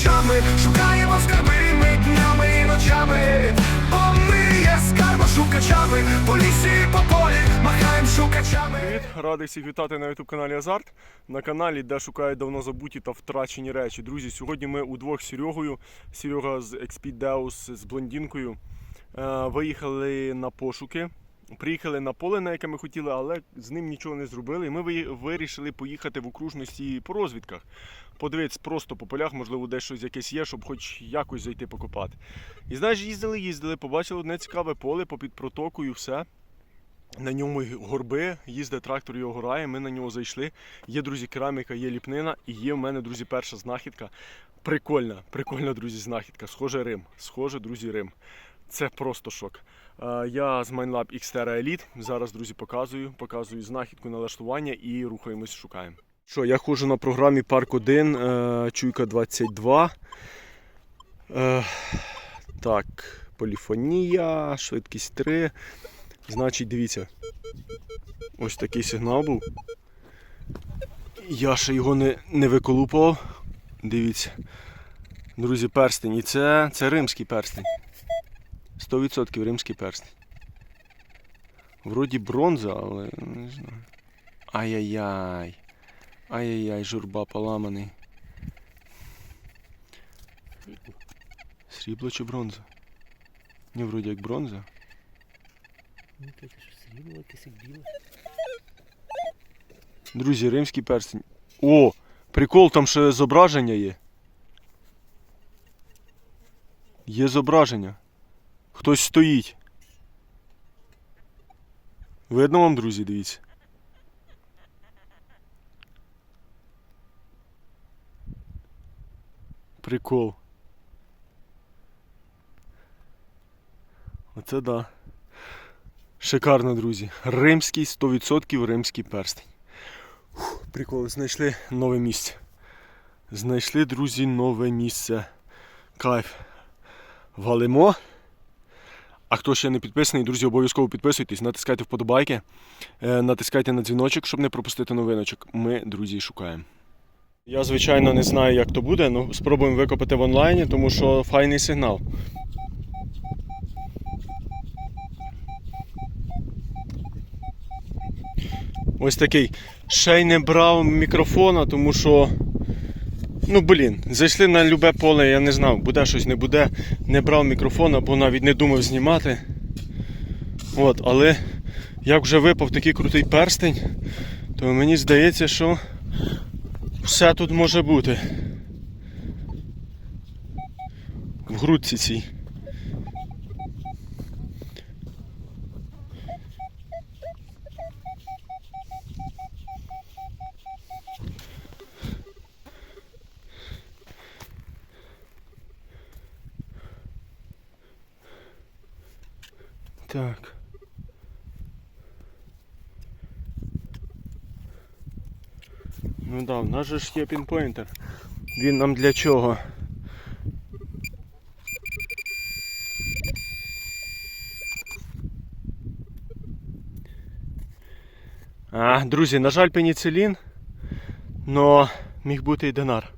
шукачами, шукаємо скарби ми днями і ночами. Бо ми є скарбошукачами, по лісі, по полі, махаємо шукачами. Привіт, радий всіх вітати на youtube каналі Азарт. На каналі, де шукають давно забуті та втрачені речі. Друзі, сьогодні ми удвох з Серегою. Серега з Exped Deus з блондинкою. Е, виїхали на пошуки. Приїхали на поле, на яке ми хотіли, але з ним нічого не зробили. І ми вирішили поїхати в окружності по розвідках. Подивитись просто по полях, можливо, десь щось якесь є, щоб хоч якось зайти покопати. І знаєш, їздили, їздили, побачили одне цікаве поле попід протокою, все. На ньому горби, їздить трактор його горає, ми на нього зайшли. Є, друзі, кераміка, є ліпнина і є в мене, друзі, перша знахідка. Прикольна, прикольна, друзі, знахідка. Схоже Рим. Схоже, друзі, Рим. Це просто шок. Е, Я з MineLab Xterra Elite. Зараз, друзі, показую. Показую знахідку налаштування і рухаємось, шукаємо. Що, я ходжу на програмі Парк 1, е, Чуйка 22. Е, Так, поліфонія, швидкість 3. Значить, дивіться, ось такий сигнал був. Я ще його не, не виколупав. Дивіться. Друзі, перстень. І це, це римський перстень. 100% римський перстень. Вроді бронза, але не знаю. Ай-яй-яй. Ай-яй-яй, журба поламаний. Срібло чи бронза? Ні, вроді як бронза. Ну, це що срібло, якесь як біле. Друзі, римський перстень. О! Прикол, там ще зображення є. Є зображення. Хтось стоїть. Видно вам, друзі, дивіться. Прикол. Оце да. Шикарно, друзі. Римський 100% римський перстень. Прикол, знайшли нове місце. Знайшли, друзі, нове місце. Кайф. Валимо. А хто ще не підписаний, друзі, обов'язково підписуйтесь, натискайте вподобайки, е, натискайте на дзвіночок, щоб не пропустити новиночок. Ми, друзі, шукаємо. Я, звичайно, не знаю, як то буде, але спробуємо викопати в онлайні, тому що файний сигнал. Ось такий. Ще й не брав мікрофона, тому що. Ну блін, зайшли на любе поле, я не знав, буде щось, не буде. Не брав мікрофон або навіть не думав знімати. От, але як вже випав такий крутий перстень, то мені здається, що все тут може бути. В грудці цій. Так. Ну да, в нас же ж є пінпойнтер. Він нам для чого? А, друзі, на жаль, пеніцилін, но міг бути і динар.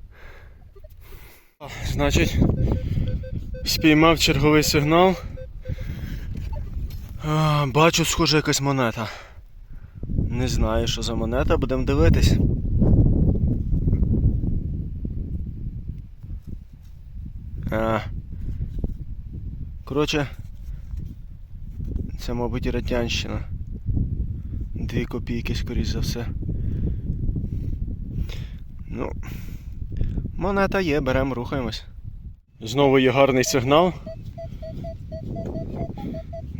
Значить, спіймав черговий сигнал. Бачу, схоже, якась монета. Не знаю, що за монета, будемо дивитись. А. Коротше, це, мабуть, і радянщина. Дві копійки, скоріш за все. Ну, монета є, беремо, рухаємось. Знову є гарний сигнал.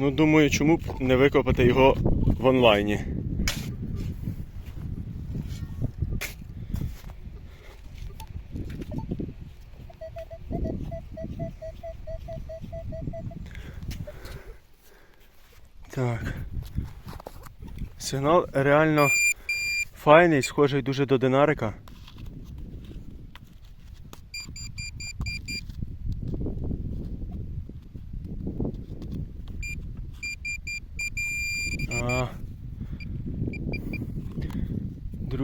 Ну, думаю, чому б не викопати його в онлайні. Так. Сигнал реально файний, схожий дуже до динарика. А,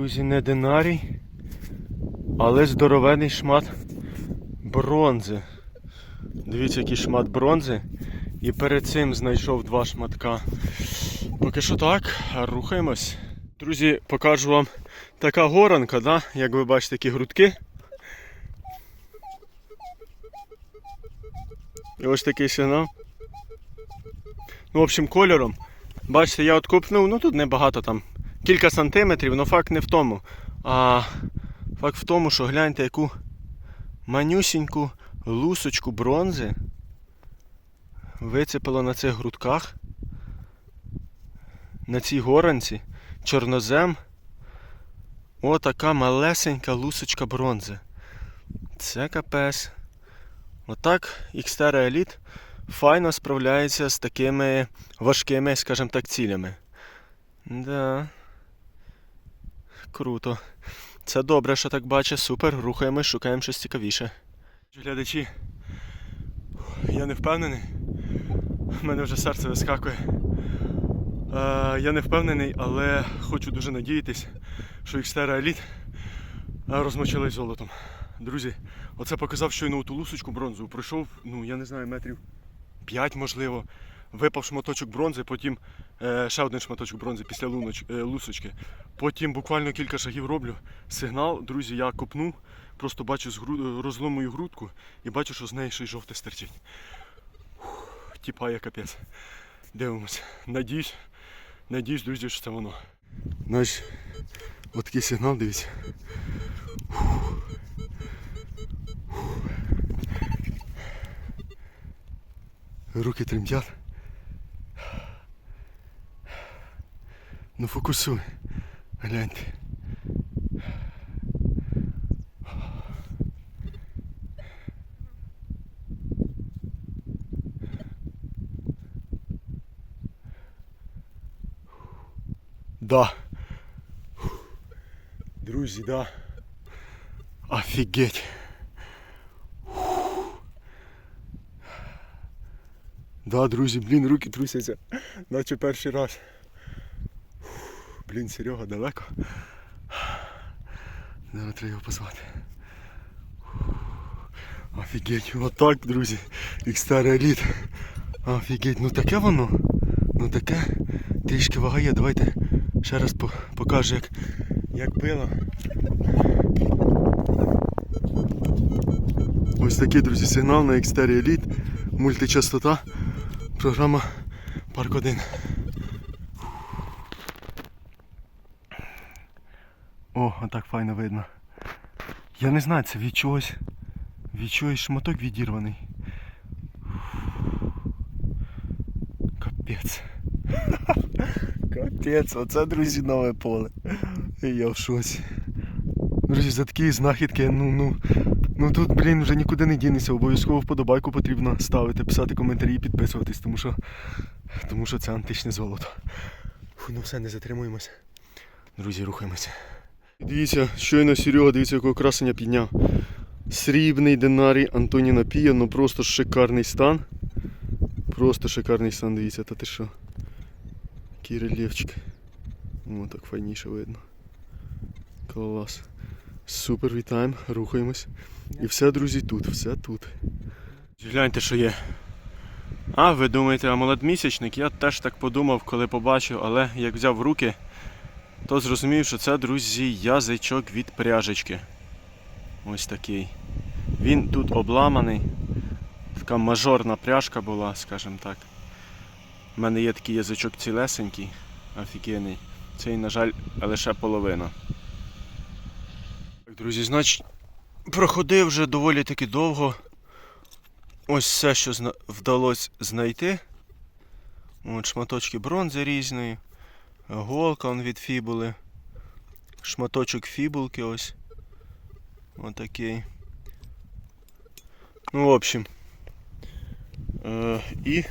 друзі, не динарій, але здоровений шмат бронзи. Дивіться, який шмат бронзи. І перед цим знайшов два шматка. Поки що так, рухаємось. Друзі, покажу вам така горанка, да? як ви бачите, такі грудки. І ось такий сигнал. Ну, в общем, кольором. Бачите, я откупнув, ну тут небагато там. Кілька сантиметрів, але факт не в тому. А факт в тому, що гляньте, яку манюсіньку лусочку бронзи вицепило на цих грудках. На цій горанці чорнозем. Отака малесенька лусочка бронзи. Це капець. Отак Xterra Elite файно справляється з такими важкими, скажімо так, цілями. Да. Круто. Це добре, що так бачить. Супер. Рухаємось, шукаємо щось цікавіше. Глядачі, я не впевнений. У мене вже серце вискакує. Е, я не впевнений, але хочу дуже надіятись, що Xterra Elite е, розмочились золотом. Друзі, оце показав щойно ту лусочку бронзу. Пройшов, ну я не знаю, метрів 5 можливо. Випав шматочок бронзи, потім е, ще один шматочок бронзи після луноч, е, лусочки. Потім буквально кілька шагів роблю. Сигнал, друзі, я копнув, просто бачу гру... розломую грудку і бачу, що з неї ще й жовте стерчить. Тіпає капець. Дивимося. Надіюсь, надіюсь, друзі, що це воно. Знаєш, от такий сигнал, дивіться. Руки тремтять. Ну фокусуй. Гляньте. Да. Друзі, да. Офігеть. Да, друзі, блін, руки трусяться, наче перший раз. Блін, Серега далеко. Зараз треба його позвати. Офігеть, отак, друзі. Xterra Elite. Офігеть, ну таке воно. Ну таке. Трішки вага є. Давайте ще раз покажу, як, як било. Ось такий, друзі, сигнал на Xterra Elite. Мультичастота. Програма Парк 1. О, отак файно видно. Я не знаю, це від чогось. Від чогось шматок відірваний. Капець. Капець, оце, друзі, нове поле. Я в шоці. Друзі, за такі знахідки, ну, ну, ну тут, блін, вже нікуди не дінеться. Обов'язково вподобайку потрібно ставити, писати коментарі і підписуватись, тому що, тому що це античне золото. Фу, ну все, не затримуємося. Друзі, рухаємося. Дивіться, щойно Серега, дивіться, якого красення підняв. Срібний динарій Антоніна Пія, ну просто шикарний стан. Просто шикарний стан, дивіться, та ти що. Який рельєфчик. О, так файніше видно. Клас. Супер, вітаємо, рухаємось. І все, друзі, тут, все тут. Гляньте, що є. А, ви думаєте, амулет місячник? Я теж так подумав, коли побачив, але як взяв в руки, то зрозумів, що це, друзі, язичок від пряжечки. Ось такий. Він тут обламаний. Така мажорна пряжка була, скажімо так. У мене є такий язичок цілесенький, офігенний. Цей, на жаль, лише половина. Так, друзі, значить, проходив вже доволі таки довго. Ось все, що вдалося знайти. От шматочки бронзи різної, голка он від фібули, шматочок фібулки ось. Отакий. Ну, в общем. Е, і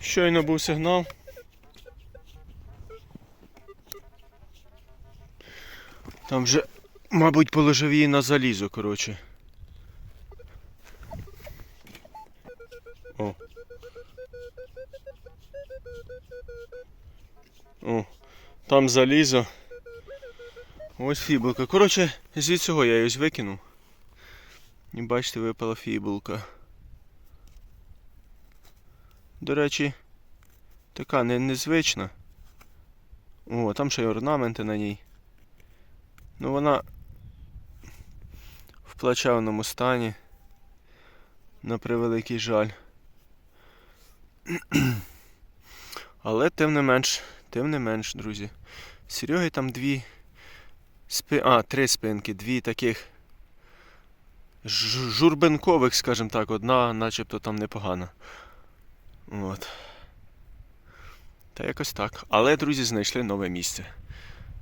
щойно був сигнал. Там вже, мабуть, положив її на залізо, коротше. Там залізо. Ось фібулка. Коротше, звідси цього я її викинув. І бачите, випала фібулка. До речі, така не, незвична. О, там ще й орнаменти на ній. Ну вона в плачевному стані. На превеликий жаль. Але тим не менш, тим не менш, друзі. Сереги там дві спи... А, три спинки, дві таких ж- журбинкових, скажімо так, одна начебто там непогана. От. Та якось так. Але, друзі, знайшли нове місце.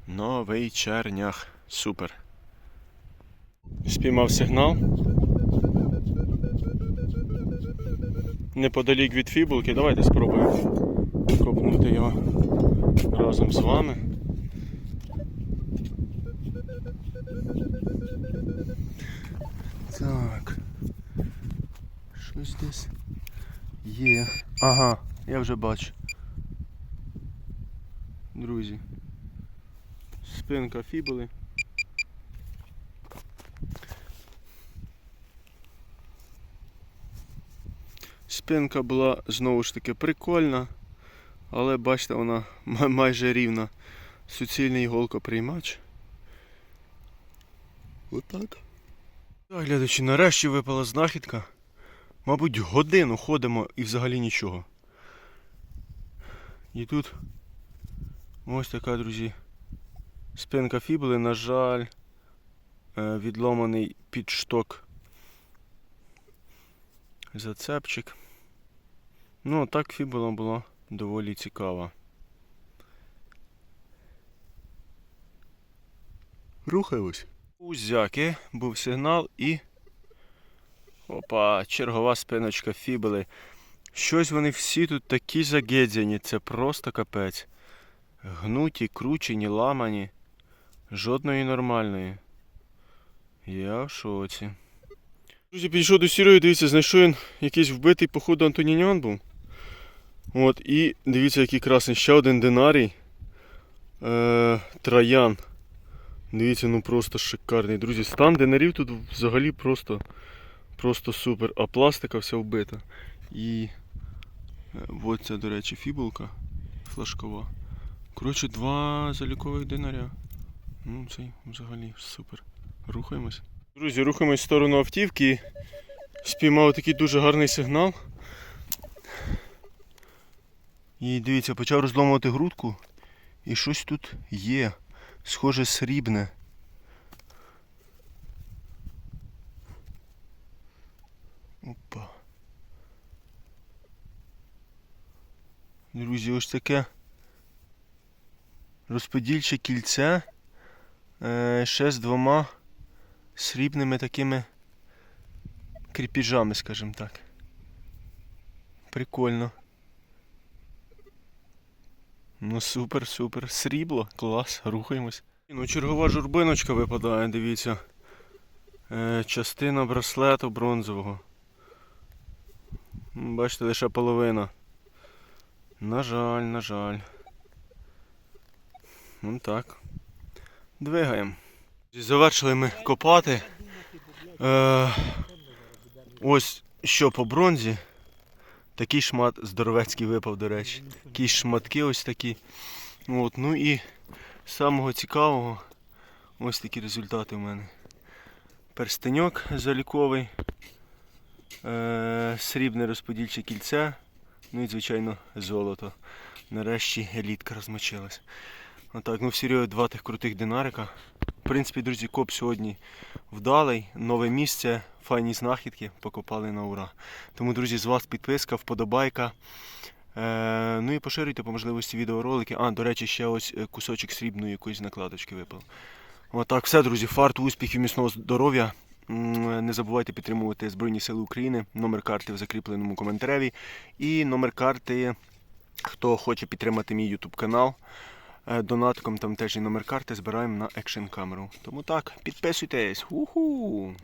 Новий чернях. Супер. Спіймав сигнал. Неподалік від фібулки. Давайте спробуємо копнути його разом з вами. Так. Щось десь є. Ага, я вже бачу. Друзі. Спинка фібули. Спинка була знову ж таки прикольна, але бачите, вона майже рівна. Суцільний голкоприймач. Отак. Так, глядачі, нарешті випала знахідка. Мабуть, годину ходимо і взагалі нічого. І тут ось така, друзі, спинка фібули, на жаль, е, відломаний підшток. Зацепчик. Ну, так фібула була доволі цікава. Рухаємось. Узяки, був сигнал і. Опа, чергова спиночка фібули. Щось вони всі тут такі загедзяні, це просто капець. Гнуті, кручені, ламані. Жодної нормальної. Я в шоці. Друзі, підійшов до сірої, дивіться, знайшов він якийсь вбитий, походу, Антонінян був. От, і дивіться, який красний. Ще один динарій. Е, троян. Дивіться, ну просто шикарний. Друзі, стан динарів тут взагалі просто, просто супер. А пластика вся вбита. І е, от ця, до речі, фібулка флажкова. Коротше, два залікових динаря. Ну, цей взагалі супер. Рухаємось. Друзі, рухаємось в сторону автівки. Спіймав такий дуже гарний сигнал. І дивіться, почав розломувати грудку. І щось тут є. Схоже срібне. Опа. Друзі, ось таке розподільче кільце. Е, ще з двома срібними такими кріпіжами, скажімо так. Прикольно. Ну супер, супер. Срібло, клас, рухаємось. Ну, чергова журбиночка випадає, дивіться. Е, частина браслету бронзового. Бачите, лише половина. На жаль, на жаль. Ну так. Двигаємо. Завершили ми копати. Е, ось що по бронзі. Такий шмат здоровецький випав, до речі. Якісь шматки ось такі. От, ну і самого цікавого ось такі результати в мене. Перстеньок заліковий, е, срібне розподільче кільце, ну і, звичайно, золото. Нарешті елітка розмочилась. Отак, ну в серію два тих крутих динарика. В принципі, друзі, коп сьогодні вдалий, нове місце, файні знахідки, покопали на ура. Тому, друзі, з вас підписка, вподобайка. Е, ну і поширюйте по можливості відеоролики. А, до речі, ще ось е, кусочок срібної якоїсь накладочки випав. Отак, все, друзі, фарт, успіхів, міцного здоров'я. Не забувайте підтримувати Збройні Сили України. Номер карти в закріпленому коментареві. І номер карти, хто хоче підтримати мій YouTube канал. е, Донатком там теж є номер карти, збираємо на екшн камеру. Тому так, підписуйтесь. Уху!